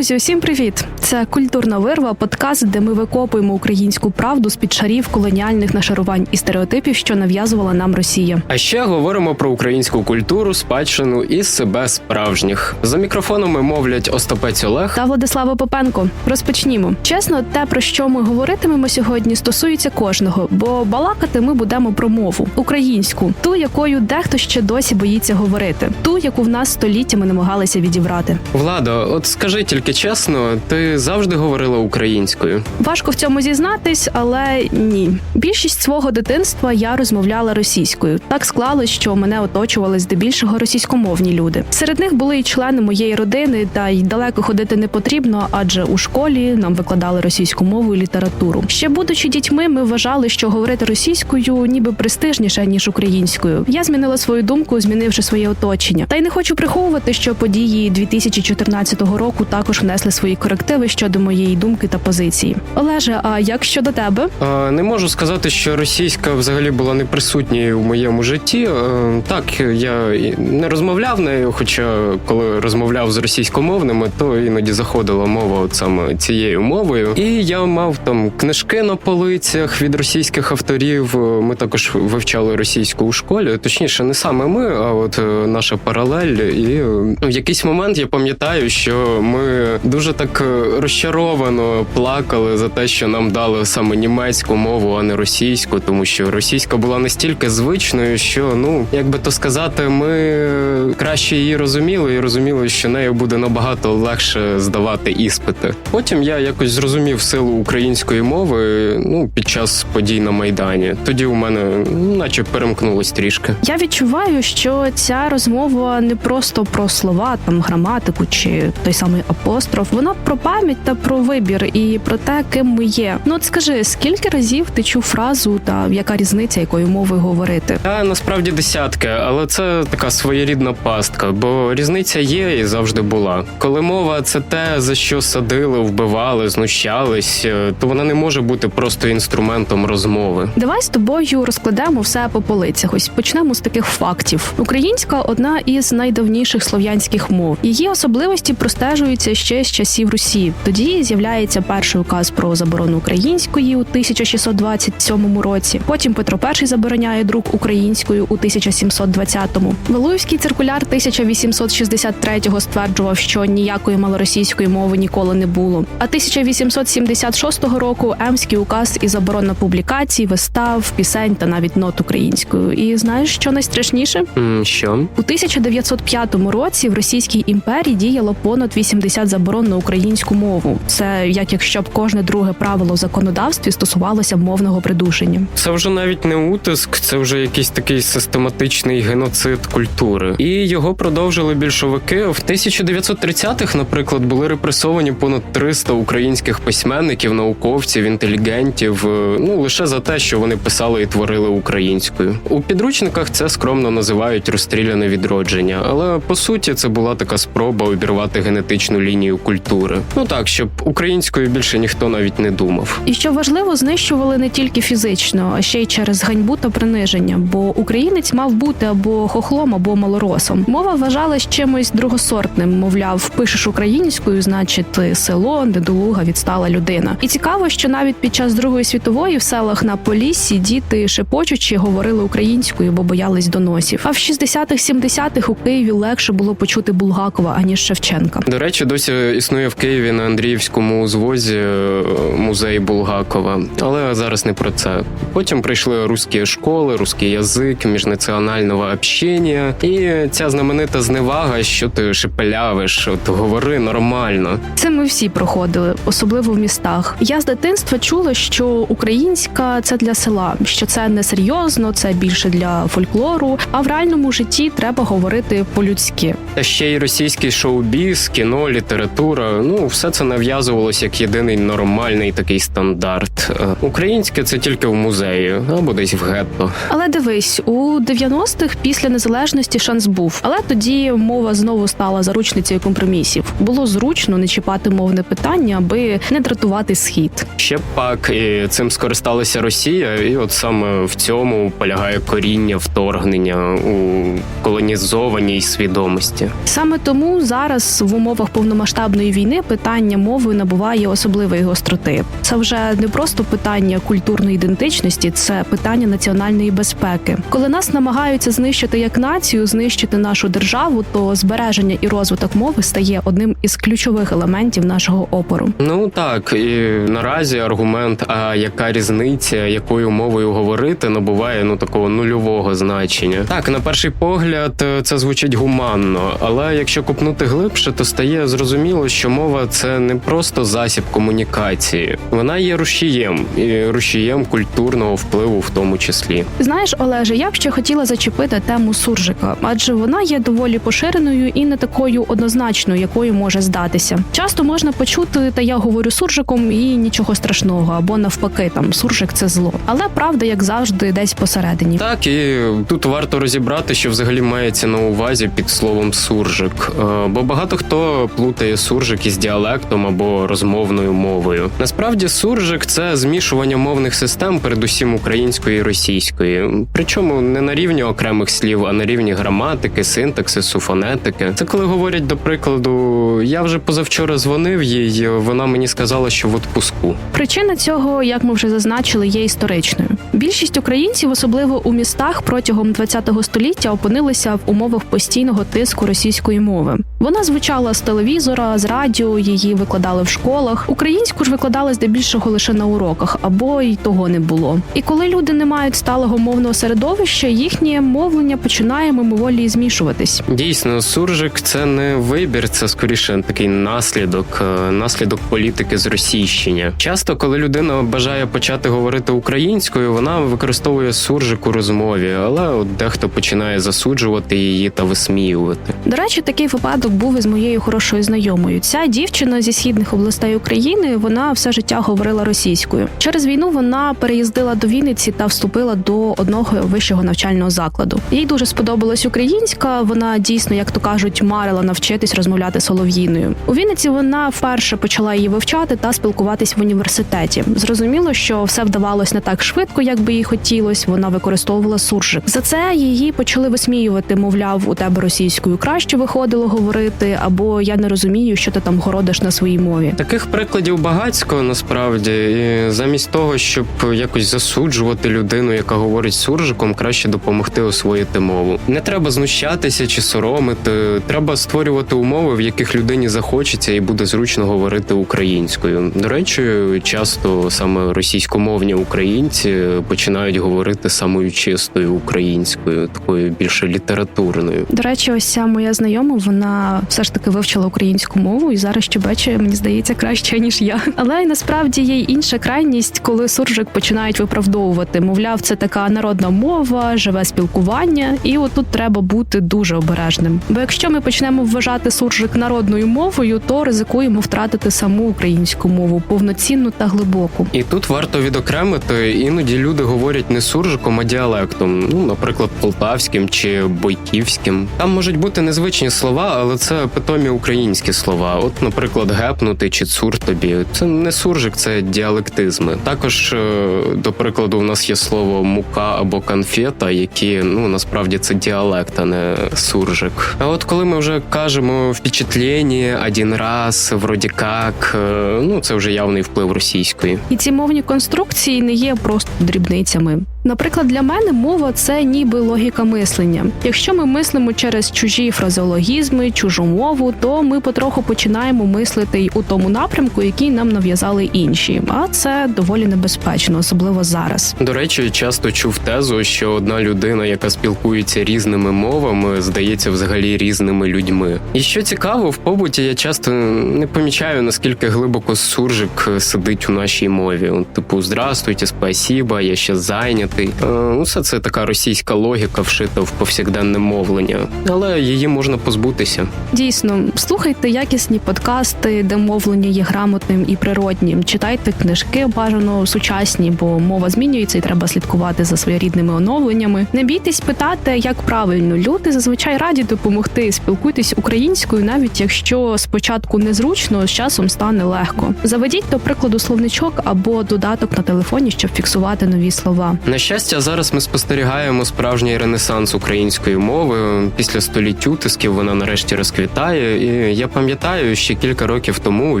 Друзі, усім привіт! Це культурна вирва, подкаст, де ми викопуємо українську правду з під шарів колоніальних нашарувань і стереотипів, що нав'язувала нам Росія. А ще говоримо про українську культуру, спадщину і себе справжніх. За мікрофонами мовлять Остапець Олег. Та Владислава Попенко. Розпочнімо. Чесно, те про що ми говоритимемо сьогодні, стосується кожного, бо балакати ми будемо про мову українську, ту, якою дехто ще досі боїться говорити, ту, яку в нас століттями намагалися відібрати. Влада, от скажи тільки чесно, ти завжди говорила українською. Важко в цьому зізнатись, але ні. Більшість свого дитинства я розмовляла російською. Так склалось, що мене оточували здебільшого російськомовні люди. Серед них були й члени моєї родини, та й далеко ходити не потрібно, адже у школі нам викладали російську мову і літературу. Ще будучи дітьми, ми вважали, що говорити російською ніби престижніше ніж українською. Я змінила свою думку, змінивши своє оточення. Та й не хочу приховувати, що події 2014 року також внесли свої корективи щодо моєї думки та позиції. Олеже, а як щодо тебе? Не можу сказати, що російська взагалі була не присутньою в моєму житті. Е, Так, я не розмовляв нею, хоча коли розмовляв з російськомовними, то іноді заходила мова от саме цією мовою. І я мав там книжки на полицях від російських авторів. Е, Ми також вивчали російську у школі. Точніше, не саме ми, а от е, наша паралель. І е, в якийсь момент я пам'ятаю, що ми дуже так розчаровано плакали за те, що нам дали саме німецьку мову, а не російську, тому що російська була настільки звичною, що ну як би то сказати, ми краще її розуміли і розуміли, що нею буде набагато легше здавати іспити. Потім я якось зрозумів силу української мови ну під час подій на майдані. Тоді у мене ну, наче перемкнулось трішки. Я відчуваю, що ця розмова не просто про слова, там граматику чи той самий апостроф. Вона про пам'ять та про вибір і про те, ким ми є. Ну от скажи, скільки разів ти чув фразу та яка різниця, якою мовою говорити? Та насправді десятки, але це така своєрідна пастка, бо різниця є і завжди була. Коли мова це те, за що садили, вбивали, знущались, е, то вона не може бути просто інструментом розмови. Давай з тобою розкладемо все по полицях. Ось почнемо з таких фактів. Українська одна із найдавніших слов'янських мов. Її особливості простежуються ще з часів Русі. Тоді з'являється перший указ про заборону української у 1627 році. Потім Петро І забороняє друк українською у 1720-му. Валуївський циркуляр 1863-го стверджував, що ніякої малоросійської мови ніколи не було. А 1876 року Емський указ і заборона публікацій, вистав, пісень та навіть нот українською. І знаєш, що найстрашніше? М, Що? У 1905 році в Російській імперії діяло понад 80 заборон на українську мову. Це як якщо б кожне друге правило в законодавстві стосувалося мовного придушення. Це вже навіть не утиск, це вже якийсь такий систематичний геноцид культури. І його продовжили більшовики. В 1930-х, наприклад, були репресовані понад 300 українських письменників, науковців, інтелігентів. е, Ну лише за те, що вони писали і творили українською. У підручниках це скромно називають розстріляне відродження, але по суті це була така спроба обірвати генетичну лінію культури. Ну так, щоб українською більше ніхто навіть не думав. І що важливо, знищували не тільки фізично, а ще й через ганьбу та приниження. Бо українець мав бути або хохлом, або малоросом. Мова вважалась чимось другосортним. Мовляв, пишеш українською, значить ти село, недолуга, відстала людина. І цікаво, що навіть під час Другої світової в селах на Поліссі діти шепочучи говорили українською, бо боялись доносів. А в 60-х, 70-х у Києві легше було почути Булгакова аніж Шевченка. До речі, досі існує в Києві на Андріївському узвозі е, музей Булгакова, але зараз не про це. Потім прийшли русські школи, русський язик, міжнаціональне общення, і ця знаменита зневага, що ти шепелявиш, от говори нормально. Це ми всі проходили, особливо в містах. Я з дитинства чула, що українська це для села, що це не серйозно, це більше для фольклору. А в реальному житті треба говорити по-людськи. Та ще й російський шоу-біз, кіно, література. Ну все це нав'язувалось як єдиний нормальний такий стандарт. Е, Українське це тільки в музеї або десь в гетто. Але дивись, у 90-х після незалежності шанс був, але тоді мова знову стала заручницею компромісів. Було зручно не чіпати мовне питання, аби не дратувати схід. Ще пак і цим скористалася Росія, і от саме в цьому полягає коріння вторгнення у колонізованій свідомості. Саме тому зараз в умовах повномасштабної війни питання мови набуває особливої гостроти. Це вже не просто питання культурної ідентичності, це питання національної безпеки. Коли нас намагаються знищити як націю, знищити нашу державу, то збереження і розвиток мови стає одним із ключових елементів нашого опору. Ну так, і наразі аргумент, а яка різниця, якою мовою говорити, набуває ну такого нульового значення. Так, на перший погляд, е, це звучить гуманно, але якщо купнути глибше, то стає зрозуміло, що мова не просто засіб комунікації, вона є рушієм і рушієм культурного впливу, в тому числі. Знаєш, Олеже, я б ще хотіла зачепити тему суржика, адже вона є доволі поширеною і не такою однозначною, якою може здатися. Часто можна почути, та я говорю суржиком, і нічого страшного, або навпаки, там суржик це зло. Але правда, як завжди, десь посередині. Так, і тут варто розібрати, що взагалі мається на увазі під словом суржик. Е, Бо багато хто плутає суржик із діалектом або розмовною мовою. Насправді, суржик це змішування мовних систем, передусім української і російської. Причому не на рівні окремих слів, а на рівні граматики, синтаксису, фонетики. Це коли говорять, до прикладу, я вже позавчора дзвонив їй, вона мені сказала, що в отпуску. Причина цього, як ми вже зазначили, є історичною. Більшість українців, особливо у містах, протягом ХХ століття опинилися в умовах постійного тиску російської мови. Вона звучала з телевізора, з радіо, її викладали в школах. Українську ж викладали здебільшого лише на уроках, або й того не було. І коли люди не мають сталого мовного середовища, їхнє мовлення починає мимоволі змішуватись. Дійсно, суржик це не вибір, це скоріше такий наслідок, е, наслідок політики зросійщення. Часто, коли людина бажає почати говорити українською, вона використовує суржик у розмові, але от дехто починає засуджувати її та висміювати. До речі, такий випадок був із моєю хорошою знайомою. Ця дівчина зі східних областей України вона все життя говорила російською. Через війну вона переїздила до Вінниці та вступила до одного вищого навчального закладу. Їй дуже сподобалась українська. Вона дійсно, як то кажуть, марила навчитись розмовляти солов'їною. У Вінниці вона вперше почала її вивчати та спілкуватись в університеті. Зрозуміло, що все вдавалось не так швидко, як би їй хотілось. Вона використовувала суржик. За це її почали висміювати. Мовляв, у тебе російською краще виходило говорити, або я не розумію, що ти там городиш на своїй мові. Таких прикладів багатько насправді, і замість того, щоб якось засуджувати людину, яка говорить суржиком, краще допомогти освоїти мову. Не треба знущатися чи соромити. Треба створювати умови, в яких людині захочеться і буде зручно говорити українською. До речі, часто саме російськомовні українці починають говорити самою чистою українською, такою більше літературною. До речі, ось ця моя знайома, вона все ж таки вивчила українську мову і зараз щебече, мені здається, краще ніж я. Але насправді є й інша крайність, коли суржик починають виправдовувати. Мовляв, це така народна мова, живе спілкування, і отут треба бути дуже обережним. Бо якщо ми почнемо вважати суржик народною мовою, то ризикуємо втратити саму українську мову повноцінну та глибоку. І тут варто відокремити, іноді люди говорять не суржиком, а діалектом, ну, наприклад, полтавським чи бойківським. Там можуть бути незвичні слова, але це питомі українські слова. От, наприклад, гепнути чи цур тобі. Це не суржик, це діалектизми. Також, е, до прикладу, у нас є слово мука або конфета, які ну насправді це діалект, а не суржик. А от коли ми вже кажемо впечатлення, один раз, вроді как, е, ну це вже явний вплив російської. І ці мовні конструкції не є просто дрібницями. Наприклад, для мене мова це ніби логіка мислення. Якщо ми мислимо через чужі фразеологізми, чужу мову, то ми потроху починаємо мислити й у тому напрямку, який нам нав'язали інші. А це доволі небезпечно, особливо зараз. До речі, часто чув тезу, що одна людина, яка спілкується різними мовами, здається взагалі різними людьми. І що цікаво, в побуті я часто не помічаю наскільки глибоко суржик сидить у нашій мові. Типу, здрастуйте, спасіба, я ще зайнятий. Е, Усе це така російська логіка вшита в повсякденне мовлення, але її можна позбутися. Дійсно, слухайте якісні подкасти, де мовлення є грамотним і природнім. Читайте книжки бажано сучасні, бо мова змінюється і треба слідкувати за своєрідними оновленнями. Не бійтесь питати, як правильно. Люди зазвичай раді допомогти. Спілкуйтесь українською, навіть якщо спочатку незручно, з часом стане легко. Заведіть до прикладу словничок або додаток на телефоні, щоб фіксувати нові слова. На щастя, зараз ми спостерігаємо справжній ренесанс української мови. Після століть утисків вона нарешті розквітає. І я пам'ятаю, ще кілька років тому у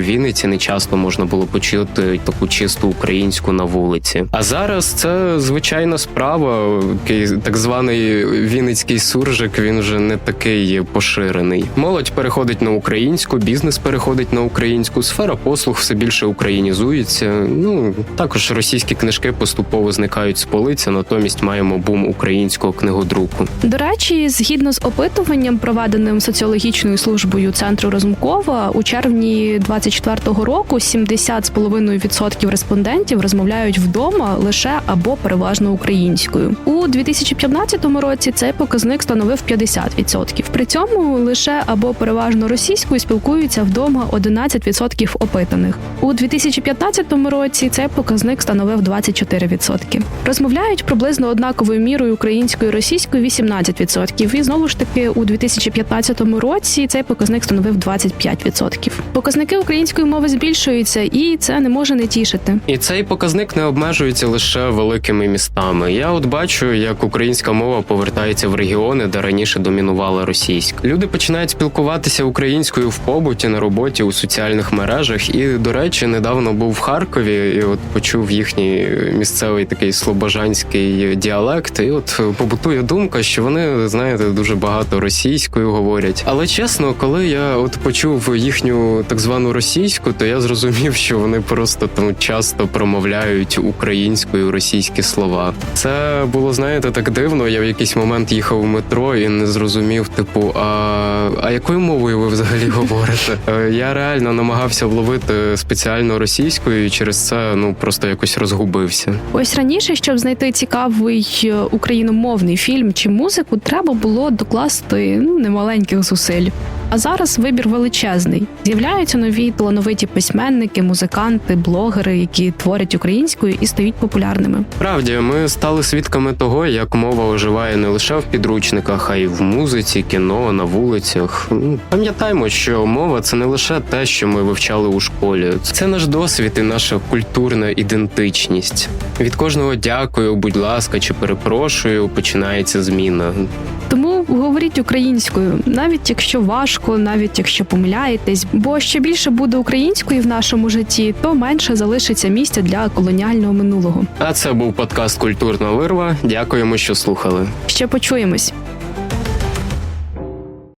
Вінниці не часто можна було почути таку чисту українську на вулиці. А зараз це звичайна справа. Так званий вінницький суржик. Він вже не такий поширений. Молодь переходить на українську, бізнес переходить на українську, сфера послуг все більше українізується. Ну також російські книжки поступово зникають з полиці, натомість маємо бум українського книгодруку. До речі, згідно з опитуванням, проведеним соціологічною службою центру Разумкова, у червні 24-го року 70,5% респондентів розмовляють вдома лише або переважно українською. У 2015 році цей показник становив 50%. При цьому лише або переважно російською спілкуються вдома 11% опитаних. У 2015 році цей показник становив 24%. Розмовляють приблизно однаковою мірою українською і російською 18%. І знову ж таки у 2015 році цей показник становив 25%. Показники української мови збільшуються, і це не може не тішити. І цей показник не обмежується лише великими містами. Я от бачу, як українська мова повертається в регіони, де раніше домінувала російська. Люди починають спілкуватися українською в побуті, на роботі, у соціальних мережах. І, до речі, недавно був в Харкові і от почув їхній місцевий такий слобожанський діалект. І от побутує думка, що вони знаєте дуже багато російською говорять. Але чесно, коли я от почув їхню так звану російську, то я зрозумів, що вони просто там часто промовляють українською російські слова. Це було знаєте так дивно. Я в якийсь момент їхав у метро і не зрозумів, типу, а, а якою мовою ви взагалі говорите? Е, Я реально намагався вловити спеціально російською, і через це ну просто якось розгубився. Ось раніше, щоб знайти цікавий е, україномовний фільм чи музику, треба було докласти ну немаленьких зусиль. А зараз вибір величезний. З'являються нові талановиті письменники, музиканти, блогери, які творять українською і стають популярними. Справді, ми стали свідками того, як мова оживає не лише в підручниках, а й в музиці, кіно, на вулицях. Пам'ятаємо, що мова це не лише те, що ми вивчали у школі. Це наш досвід і наша культурна ідентичність. Від кожного дякую, будь ласка, чи перепрошую, починається зміна. Тому говоріть українською, навіть якщо важко, навіть якщо помиляєтесь, бо що більше буде української в нашому житті, то менше залишиться місця для колоніального минулого. А це був подкаст Культурна вирва. Дякуємо, що слухали. Ще почуємось.